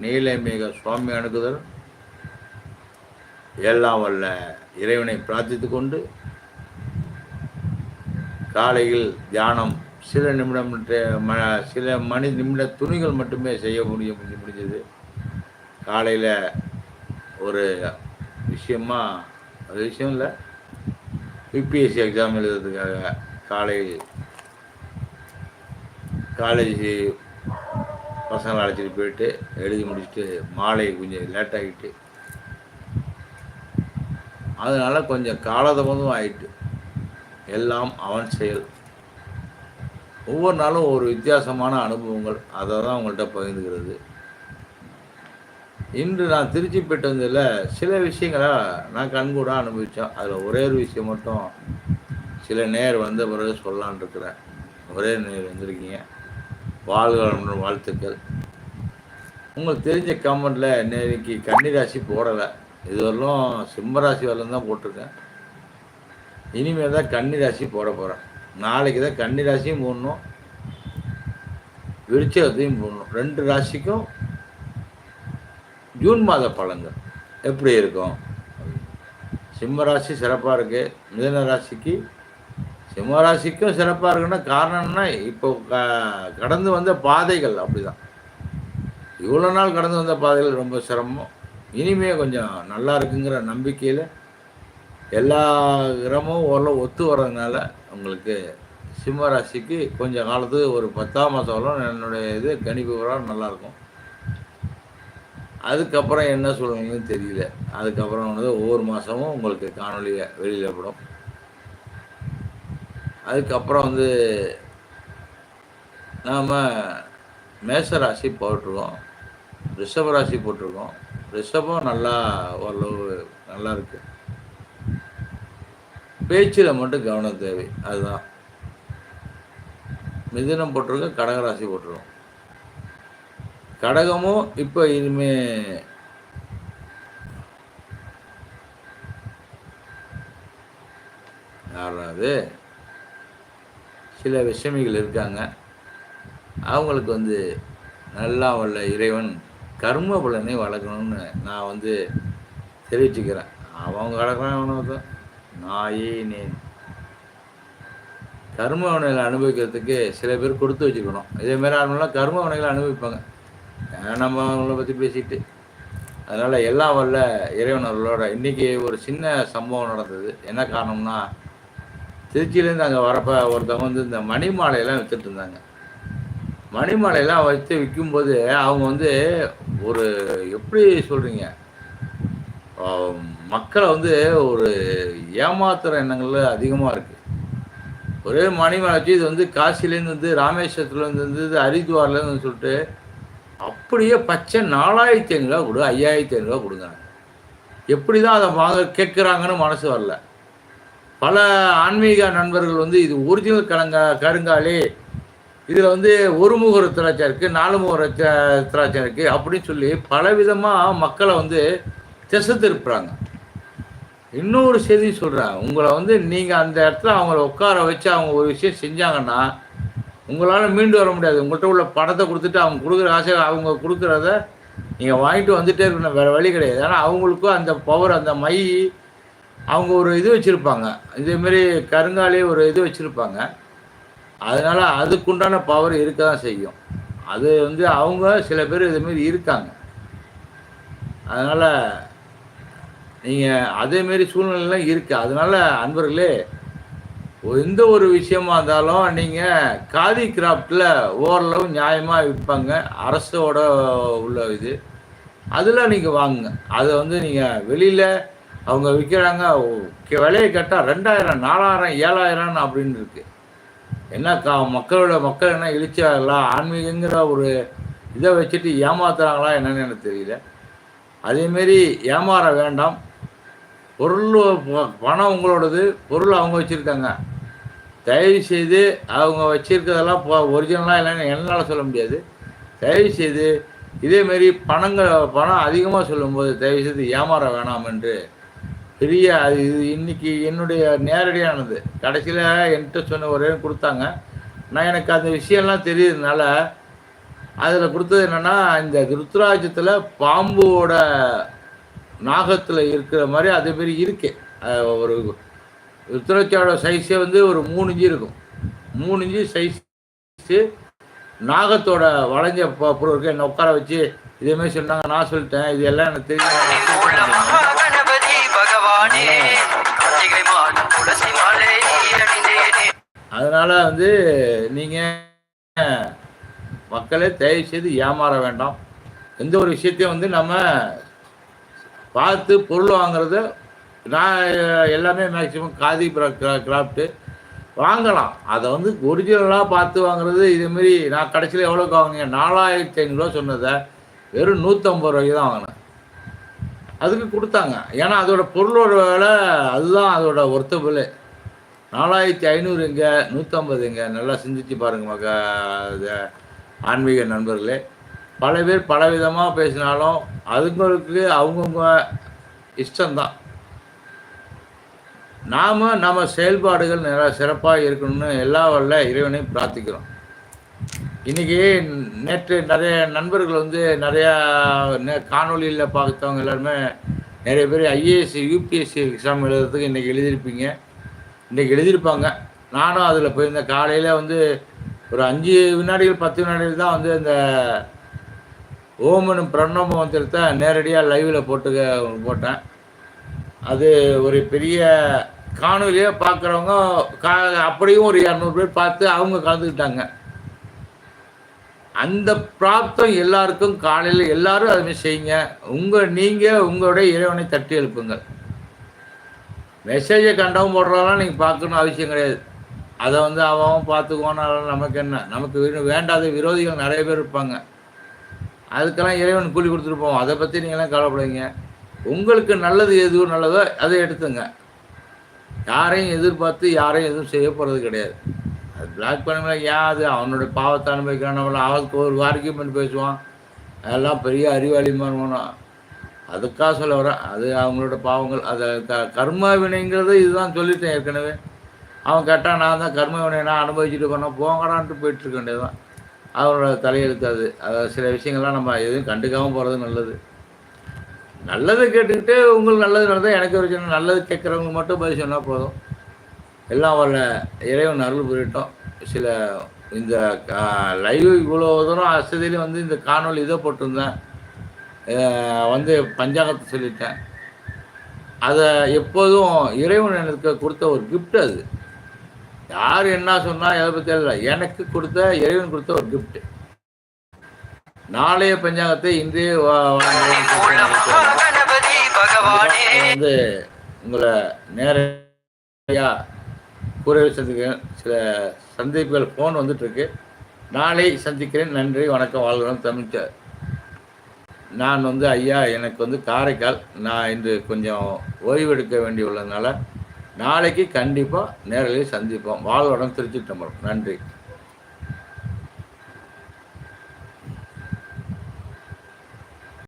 நீலமேக சுவாமி அணுகுதல். எல்லாம் வல்ல இறைவனை பிரார்த்தித்து கொண்டு காலையில் தியானம். சில நிமிடம் ம- சில மணி நிமிட துணிகள் மட்டுமே செய்ய முடிய முடிஞ்சது. காலையில் ஒரு விஷயமா ஒரு விஷயம் இல்லை. யூபிஎஸ்சி எக்ஸாம் எழுதுறதுக்காக காலை காலேஜ் பசங்களை அழைச்சிட்டு போயிட்டு எழுதி முடிச்சுட்டு மாலை கொஞ்சம் லேட் ஆகிட்டு. கொஞ்சம் காலதாமதம் ஆயிட்டு. எல்லாம் அவன் செயல். ஒவ்வொரு நாளும் ஒரு வித்தியாசமான அனுபவங்கள். அதை தான் உங்கள்கிட்ட பகிர்ந்துக்கிறது. இன்று நான் திருச்சி போயிட்டு வந்ததில் சில விஷயங்களை நான் கண்கூட அனுபவித்தேன் அதில் ஒரே ஒரு விஷயம் மட்டும் சில நேர் வந்த பிறகு சொல்லலான் இருக்கிறேன். ஒரே நேர் வந்திருக்கீங்க. வாழ்க வாழ்த்துக்கள். உங்களுக்கு தெரிஞ்ச கமெண்ட்டில் இன்னைக்கு கன்னிராசி போடலை. இதுவரையிலும் சிம்மராசி வரலும் தான் போட்டிருக்கேன். இனிமேல் தான் கன்னிராசி போட போகிறேன் நாளைக்கு தான் கன்னிராசியும் போடணும். விருச்சகத்தையும் போடணும். ரெண்டு ராசிக்கும் ஜூன் மாத பழங்கள் எப்படி இருக்கும்? சிம்ம ராசி சிறப்பாக இருக்குது மிதன ராசிக்கு சிம்மராசிக்கும் சிறப்பாக இருக்குன்னா காரணம்னா இப்போ க கடந்து வந்த பாதைகள் அப்படிதான். இவ்வளோ நாள் கடந்து வந்த பாதைகள் ரொம்ப சிரமம். இனிமே கொஞ்சம் நல்லா இருக்குங்கிற நம்பிக்கையில் எல்லா கிரமும் ஓரளவு ஒத்து வர்றதுனால உங்களுக்கு சிம்மராசிக்கு கொஞ்சம் காலத்துக்கு ஒரு பத்தாம் மாதம் வரலாம் என்னுடைய இது கணிப்பு வர நல்லாயிருக்கும். அதுக்கப்புறம் என்ன சொல்லுவீங்கன்னு தெரியல. அதுக்கப்புறம் வந்து ஒவ்வொரு மாதமும் உங்களுக்கு காணொலியை வெளியில் படும். அதுக்கப்புறம் வந்து நாம் மேசராசி போட்டிருக்கோம். ரிஷபராசி போட்டிருக்கோம். ரிஷபம் நல்லா ஓரளவு நல்லா இருக்கு. பேச்சில் மட்டும் கவனம் தேவை. அதுதான். மிதினம் போட்டிருக்கோம் கடகராசி போட்டிருக்கோம். கடகமும் இப்போ இனிமே யாராவது சில விஷமிகள் இருக்காங்க. அவங்களுக்கு வந்து நல்லா உள்ள இறைவன் கர்ம பலனை வளர்க்கணும்னு நான் வந்து தெரிவிச்சுக்கிறேன். அவங்க வளர்க்குறான் அவனுக்கு நாயே நேன் கர்ம வினைகளை அனுபவிக்கிறதுக்கு சில பேர் கொடுத்து வச்சுக்கணும். இதேமாரி அவங்களாம் கர்ம வினைகளை அனுபவிப்பாங்க. நம்ம அவங்கள பற்றி பேசிட்டு. அதனால் எல்லாம் வல்ல இறைவனர்களோட இன்றைக்கி ஒரு சின்ன சம்பவம் நடந்தது. என்ன காரணம்னா திருச்சியிலேருந்து அங்கே வரப்போ ஒருத்தவங்க வந்து இந்த மணி மாலையெல்லாம் வித்துட்டு இருந்தாங்க. மணி மாலையெல்லாம் வச்சு விற்கும்போது அவங்க வந்து ஒரு எப்படி சொல்கிறீங்க மக்களை வந்து ஒரு ஏமாத்துற எண்ணங்கள் அதிகமாக இருக்குது ஒரே மணிமாலை வச்சு இது வந்து காசிலேருந்து வந்து ராமேஸ்வரத்துலேருந்து வந்து இது ஹரித்வார்லேருந்து சொல்லிட்டு அப்படியே பச்சை நாலாயிரத்தி ஐநூறுரூவா கொடு ஐயாயிரத்தி ஐநூறுரூவா கொடுங்க எப்படி தான் அதை வாங்க கேட்குறாங்கன்னு மனசு வரல. பல ஆன்மீக நண்பர்கள் வந்து இது ஒரிஜினல் கலங்க கருங்காலி இதில் வந்து ஒரு முகர திராட்சை இருக்குது நாலு முகர திராட்சை இருக்குது அப்படின்னு சொல்லி பலவிதமாக மக்களை வந்து திசை திருப்புறாங்க இன்னொரு செய்தி சொல்கிறேன் உங்களை வந்து நீங்கள் அந்த இடத்துல அவங்கள உட்கார வச்சு அவங்க ஒரு விஷயம் செஞ்சாங்கன்னா உங்களால் மீண்டு வர முடியாது. உங்கள்கிட்ட உள்ள பணத்தை கொடுத்துட்டு அவங்க கொடுக்குற ஆசை அவங்க கொடுக்குறத நீங்கள் வாங்கிட்டு வந்துட்டே இருக்கணும். வேறு வழி கிடையாது. ஏன்னா அவங்களுக்கும் அந்த பவர் அந்த மை அவங்க ஒரு இது வச்சுருப்பாங்க. இதேமாரி கருங்காலி ஒரு இது வச்சுருப்பாங்க. அதனால் அதுக்குண்டான பவர் இருக்க தான் செய்யும். அது வந்து அவங்க சில பேர் இதுமாரி இருக்காங்க. அதனால் நீங்கள் அதேமாரி சூழ்நிலைலாம் இருக்குது அதனால் அன்பர்களே எந்த ஒரு விஷயமா இருந்தாலும் நீங்கள் காதி கிராஃப்டில் ஓரளவு நியாயமாக விற்பாங்க. அரசோட உள்ள இது. அதில் நீங்கள் வாங்குங்க. அதை வந்து நீங்கள் வெளியில் அவங்க விற்கிறாங்க விலையை கேட்டால் ரெண்டாயிரம் நாலாயிரம் ஏழாயிரம் அப்படின்னு இருக்கு. என்ன கா மக்களோட மக்கள் என்ன இழிச்சாங்களா ஆன்மீகங்கிற ஒரு இதை வச்சுட்டு ஏமாத்துறாங்களா என்னன்னு எனக்கு தெரியல. அதேமாரி ஏமாற வேண்டாம். பொருள் ப- பணம் உங்களோடது பொருள் அவங்க வச்சுருக்காங்க. தயவு செய்து அவங்க வச்சிருக்கிறதெல்லாம் ஒரிஜினலாக இல்லைன்னு என்னால் சொல்ல முடியாது. தயவு செய்து இதேமாரி பணங்கள் பணம் அதிகமாக சொல்லும்போது தயவு செய்து ஏமாற வேணாம் என்று பெரிய அது இது இன்னைக்கு என்னுடைய நேரடியானது. கடைசியில் என்கிட்ட சொன்ன ஒரே கொடுத்தாங்க. நான் எனக்கு அந்த விஷயம்லாம் தெரியுறதுனால அதில் கொடுத்தது என்னென்னா இந்த ருத்ராஜத்தில் பாம்போட நாகத்தில் இருக்கிற மாதிரி அதே மாதிரி இருக்கு. ஒரு ருத்ராட்சியோட சைஸே வந்து ஒரு மூணு இஞ்சி இருக்கும். மூணு இஞ்சி சைஸு நாகத்தோட வளைஞ்ச ப- பொருள் இருக்கு. என்னை உட்கார வச்சு இதேமாரி சொன்னாங்க. நான் சொல்லிட்டேன். இது எல்லாம் எனக்கு தெரியும். அதனால வந்து நீங்கள் மக்களே தயவு செய்து ஏமாற வேண்டாம். எந்த ஒரு விஷயத்தையும் வந்து நம்ம பார்த்து பொருள் வாங்குறது நான் எல்லாமே மேக்ஸிமம் காதி கிராஃப்ட்டு வாங்கலாம். அதை வந்து ஒரிஜினலாக பார்த்து வாங்குறது இதுமாரி நான் கடைசியில் எவ்வளோக்கு வாங்கினேன் நாலாயிரத்தி ஐநூறுரூவா சொன்னதை வெறும் நூற்றம்பது ரூபாய்க்கு தான் வாங்கினேன். அதுக்கு கொடுத்தாங்க. ஏன்னா அதோட பொருளோட வேலை அதுதான் அதோட ஒர்த்தபிள் நாலாயிரத்தி ஐநூறு எங்க நூற்றம்பது எங்க நல்லா சிந்திச்சு பாருங்க மக ஆன்மீக நண்பர்களே. பல பேர் பலவிதமாக பேசினாலும் அதுங்களுக்கு அவங்கவுங்க இஷ்டம்தான். நாம் நம்ம செயல்பாடுகள் நல்லா சிறப்பாக இருக்கணும்னு எல்லா வரல இறைவனையும் பிரார்த்திக்கிறோம். இன்னைக்கு நேற்று நிறைய நண்பர்கள் வந்து நிறையா காணொலியில் பார்த்தவங்க எல்லாருமே நிறைய பேர் ஐஏஎஸ்சி யூபிஎஸ்சி எக்ஸாம் எழுதுறதுக்கு இன்றைக்கி எழுதியிருப்பீங்க. இன்றைக்கி எழுதியிருப்பாங்க. நானும் அதில் போயிருந்தேன். காலையில் வந்து ஒரு அஞ்சு வினாடிகள் பத்து வினாடிகள் தான் வந்து இந்த ஓமனும் பிரணவ மந்திரத்தை நேரடியாக லைவில் போட்டு போட்டேன். அது ஒரு பெரிய காணொலியாக பார்க்குறவங்க கா அப்படியும் ஒரு இரநூறு பேர் பார்த்து அவங்க கலந்துக்கிட்டாங்க. அந்த பிராப்தம் எல்லாருக்கும் காலையில் எல்லாரும் அதுமாதிரி செய்யுங்க. உங்கள் நீங்கள் உங்களுடைய இறைவனை தட்டி எழுப்புங்கள். மெசேஜை கண்டவும் போடுறதெல்லாம் நீங்கள் பார்க்கணும் அவசியம் கிடையாது. அதை வந்து அவன் பார்த்துக்கோனாலும் நமக்கு என்ன? நமக்கு வேண்டாத விரோதிகள் நிறைய பேர் இருப்பாங்க. அதுக்கெல்லாம் இறைவன் கூலி கொடுத்துட்டு போவோம் அதை பற்றி நீங்களாம் கவலைப்படுவீங்க உங்களுக்கு நல்லது எதுவும் நல்லதோ அதை எடுத்துங்க. யாரையும் எதிர்பார்த்து யாரையும் எதுவும் செய்ய போகிறது கிடையாது. அது பிளாக் பண்ண ஏன் அது அவனோட பாவத்தை அனுபவிக்கிறான். அவனுக்கு ஒரு ஆர்கியூமெண்ட் பேசுவான். அதெல்லாம் பெரிய அறிவாளி மாதிரி அதுக்காக சொல்ல வரேன் அது அவங்களோட பாவங்கள். அதை க கர்ம வினைங்கிறது இதுதான் சொல்லிட்டேன் ஏற்கனவே. அவன் கேட்டால் நான் தான் கர்ம வினை நான் அனுபவிச்சுட்டு போனால் போங்கடான்ட்டு போயிட்டு இருக்க வேண்டியதுதான். அவனோட தலையெழுத்து அது அதை சில விஷயங்கள்லாம் நம்ம எதுவும் கண்டுக்காமல் போகிறது நல்லது. நல்லது கேட்டுக்கிட்டு உங்களுக்கு நல்லது நடந்தால் எனக்கு ஒரு சின்ன நல்லது கேட்குறவங்க மட்டும் பதில் சொன்னால் போதும். எல்லாம் வரல இறைவன் அருள் புரியட்டும். சில இந்த லைவ் இவ்வளோ தூரம் அசதியிலையும் வந்து இந்த காணொலி இதை போட்டிருந்தேன். வந்து பஞ்சாங்கத்தை சொல்லிட்டேன். அதை எப்போதும் இறைவன் எனக்கு கொடுத்த ஒரு கிஃப்ட் அது. யார் என்ன சொன்னால் எதை பற்றி இல்லை எனக்கு கொடுத்த இறைவன் கொடுத்த ஒரு கிஃப்ட் நாளைய பஞ்சாங்கத்தை இன்றே வந்து உங்களை நேரடியாக கூற சந்திக்கிறேன் சில சந்திப்புகள் ஃபோன் வந்துட்டு இருக்கு நாளை சந்திக்கிறேன். நன்றி வணக்கம். வாழ்கிறோம் தமிழ்ச்ச நான் வந்து ஐயா எனக்கு வந்து காரைக்கால் நான் இன்று கொஞ்சம் ஓய்வெடுக்க வேண்டி உள்ளதுனால நாளைக்கு கண்டிப்பாக நேரலையும் சந்திப்போம். வாழ்வடம் திருச்சி நன்றி.